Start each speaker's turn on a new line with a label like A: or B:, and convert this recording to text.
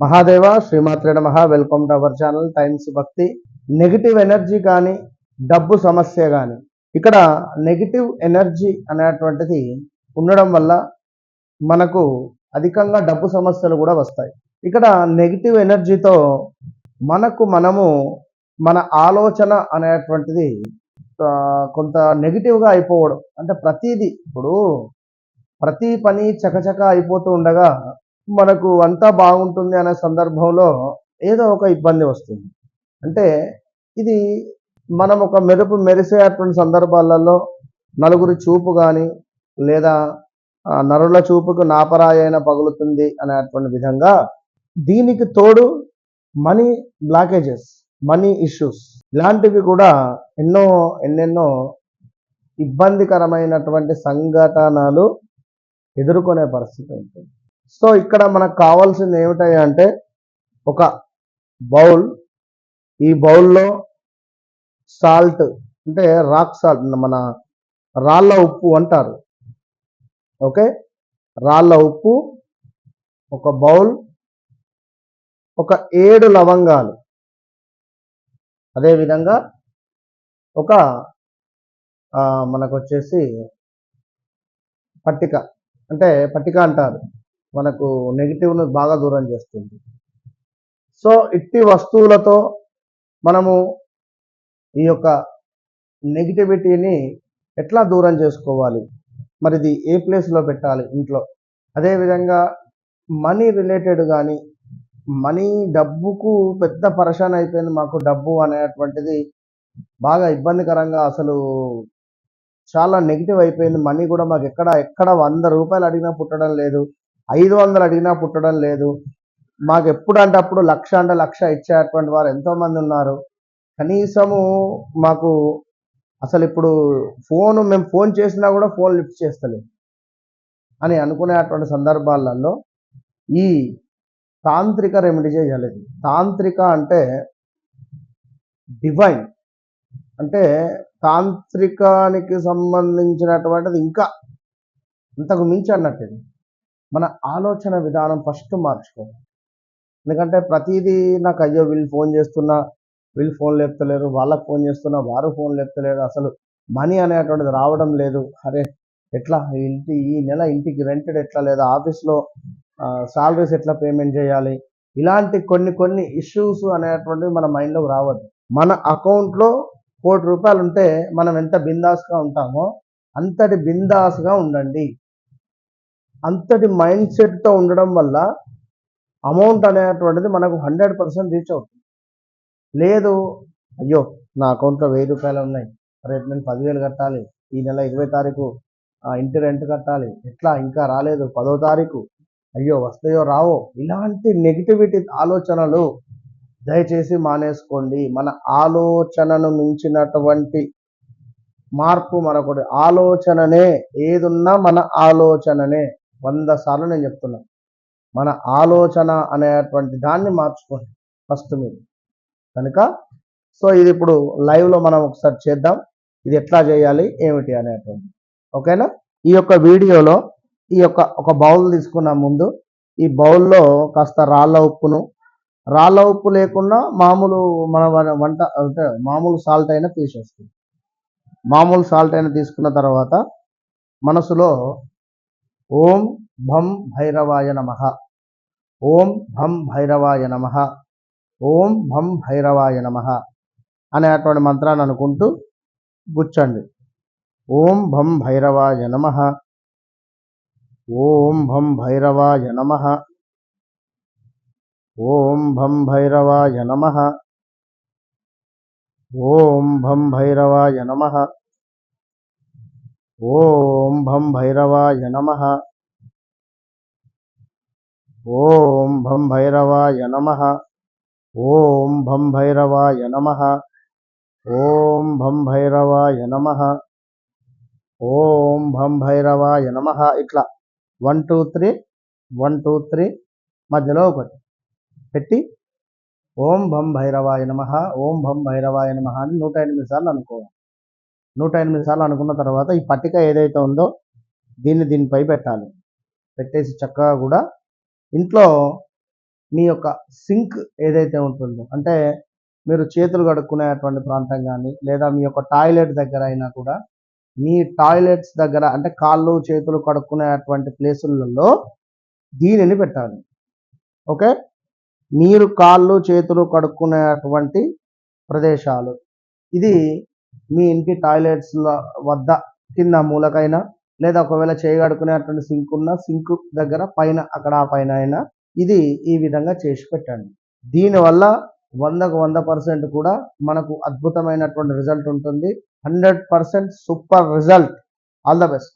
A: మహాదేవ శ్రీమాత్రే నమ. Welcome to our channel Times Bhakti negative energy కానీ డబ్బు సమస్య కానీ ఇక్కడ నెగిటివ్ ఎనర్జీ అనేటువంటిది ఉండడం వల్ల మనకు అధికంగా డబ్బు సమస్యలు కూడా వస్తాయి. ఇక్కడ నెగిటివ్ ఎనర్జీతో మనకు మనము మన ఆలోచన అనేటువంటిది కొంత నెగిటివ్గా అయిపోవడం అంటే ప్రతిదీ ఇప్పుడు ప్రతి పని చకచక అయిపోతూ ఉండగా మనకు అంతా బాగుంటుంది అనే సందర్భంలో ఏదో ఒక ఇబ్బంది వస్తుంది. అంటే ఇది మనం ఒక మెరుపు మెరిసేటువంటి సందర్భాలలో నలుగురి చూపు కానీ లేదా నరుల చూపుకు నాపరాయైన పగులుతుంది అనేటువంటి విధంగా దీనికి తోడు మనీ బ్లాకేజెస్ మనీ ఇష్యూస్ ఇలాంటివి కూడా ఎన్నో ఎన్నెన్నో ఇబ్బందికరమైనటువంటి సంఘటనలు ఎదుర్కొనే పరిస్థితి ఉంటుంది. సో ఇక్కడ మనకు కావాల్సింది ఏమిటాయి అంటే ఒక బౌల్. ఈ బౌల్లో సాల్ట్ అంటే రాక్ సాల్ట్ మన రాళ్ళ ఉప్పు అంటారు. ఓకే? రాళ్ళ ఉప్పు ఒక బౌల్ ఒక ఏడు లవంగాలు. అదేవిధంగా ఒక మనకు వచ్చేసి పట్టిక. అంటే పట్టిక అంటారు. మనకు నెగిటివ్ను బాగా దూరం చేస్తుంది. సో ఇట్టి వస్తువులతో మనము ఈ యొక్క నెగిటివిటీని ఎట్లా దూరం చేసుకోవాలి? మరి ఇది ఏ ప్లేస్లో పెట్టాలి ఇంట్లో? అదేవిధంగా మనీ రిలేటెడ్ కానీ మనీ డబ్బుకు పెద్ద పరేషాన్ అయిపోయింది మాకు డబ్బు అనేటువంటిది బాగా ఇబ్బందికరంగా అసలు చాలా నెగిటివ్ అయిపోయింది. మనీ కూడా మాకు ఎక్కడ ఎక్కడ వంద రూపాయలు అడిగినా పుట్టడం లేదు. ఐదు వందలు అడిగినా పుట్టడం లేదు. మాకు ఎప్పుడు అంటే అప్పుడు లక్ష అంటే లక్ష ఇచ్చేటువంటి వారు ఎంతోమంది ఉన్నారు. కనీసము మాకు అసలు ఇప్పుడు ఫోన్ మేము ఫోన్ చేసినా కూడా ఫోన్ లిఫ్ట్ చేస్తలేదు. అని అనుకునేటువంటి సందర్భాలలో ఈ తాంత్రిక రెమెడీ చేయలేదు తాంత్రిక అంటే డివైన్ అంటే తాంత్రికానికి సంబంధించినటువంటిది ఇంకా ఇంతకు మించి అన్నట్టు మన ఆలోచన విధానం ఫస్ట్ మార్చుకోవాలి. ఎందుకంటే ప్రతిదీ నాకు అయ్యో వీళ్ళు ఫోన్ చేస్తున్నా వీళ్ళు ఫోన్ లేపుతలేరు వాళ్ళకి ఫోన్ చేస్తున్నా వారు ఫోన్ లేపుతలేరు అసలు మనీ అనేటువంటిది రావడం లేదు. అరే ఎట్లా? ఇంటి ఈ నెల ఇంటికి రెంటెడ్ ఎట్లా లేదా? ఆఫీస్లో సాలరీస్ ఎట్లా పేమెంట్ చేయాలి? ఇలాంటి కొన్ని కొన్ని ఇష్యూస్ అనేటువంటివి మన మైండ్లోకి రావద్దు. మన అకౌంట్లో కోటి రూపాయలు ఉంటే మనం ఎంత బిందాస్గా ఉంటామో అంతటి బిందాస్గా ఉండండి. అంతటి మైండ్ సెట్తో ఉండడం వల్ల అమౌంట్ అనేటువంటిది మనకు హండ్రెడ్ పర్సెంట్ రీచ్ అవుతుంది. లేదు అయ్యో నా అకౌంట్లో వెయ్యి రూపాయలు ఉన్నాయి. రేపు నేను పదివేలు కట్టాలి. ఈ నెల ఇరవై తారీఖు ఇంటి రెంట్ కట్టాలి. ఎట్లా? ఇంకా రాలేదు. పదో తారీఖు. అయ్యో వస్తాయో రావో? ఇలాంటి నెగిటివిటీ ఆలోచనలు దయచేసి మానేసుకోండి. మన ఆలోచనను మించినటువంటి మార్పు మనకొకటి ఆలోచననే. ఏదున్నా మన ఆలోచననే. వంద సార్లు నేను చెప్తున్నా. మన ఆలోచన అనేటువంటి దాన్ని మార్చుకోండి. ఫస్ట్ మీరు. కనుక సో ఇది ఇప్పుడు లైవ్లో మనం ఒకసారి చేద్దాం. ఇది ఎట్లా చేయాలి ఏమిటి అనేటువంటి. ఓకేనా? ఈ యొక్క వీడియోలో ఈ యొక్క ఒక బౌల్ తీసుకున్న ముందు. ఈ బౌల్లో కాస్త రాళ్ళ ఉప్పును రాళ్ళ ఉప్పు లేకుండా మామూలు మన వంట అంటే మామూలు సాల్ట్ అయినా తీసేస్తుంది మామూలు సాల్ట్ అయినా తీసుకున్న తర్వాత మనసులో ఓం భం భైరవాయ నమ. ఓం భం భైరవాయ నమ. ఓం భం భైరవాయ నమ అనేటువంటి మంత్రాన్ని అనుకుంటూ గుచ్చండి ఓం భం భైరవాయ నమ. ఓం భం భైరవాయ నమ. ఓం భం భైరవాయ నమ. ఓం భం భైరవాయ నమ. ఓం భం భైరవాయ నమ. ఓం భం భైరవాయ నమ. ఓం భం భైరవాయ నమ. ఓం భం భైరవాయ నమ. ఓం భం భైరవాయ నమ. ఇట్లా. One two three. One two three. మధ్యలో ఒకటి. పెట్టి. ఓం భం భైరవాయ నమ. ఓం భం భైరవాయ నమ అని నూట ఎనిమిది సార్లు అనుకోవాలి. నూట ఎనిమిది సార్లు అనుకున్న తర్వాత ఈ పట్టిక ఏదైతే ఉందో దీన్ని దీనిపై పెట్టాలి. పెట్టేసి చక్కగా కూడా ఇంట్లో మీ యొక్క సింక్ ఏదైతే ఉంటుందో అంటే మీరు చేతులు కడుక్కునేటువంటి ప్రాంతం కానీ లేదా మీ యొక్క టాయిలెట్ దగ్గర అయినా కూడా మీ టాయిలెట్స్ దగ్గర అంటే కాళ్ళు చేతులు కడుక్కునేటువంటి ప్లేసులలో దీనిని పెట్టాలి. ఓకే? మీరు కాళ్ళు చేతులు కడుక్కునేటువంటి ప్రదేశాలు. ఇది మీ ఇంటి టాయిలెట్స్ వద్ద కింద మూలకైనా లేదా ఒకవేళ చేయగడుకునేటువంటి సింక్ ఉన్న సింక్ దగ్గర పైన అక్కడ ఆ పైన అయినా ఇది ఈ విధంగా చేసి పెట్టండి. దీనివల్ల వందకు వంద పర్సెంట్ కూడా మనకు అద్భుతమైనటువంటి రిజల్ట్ ఉంటుంది. Hundred percent super result. All the best.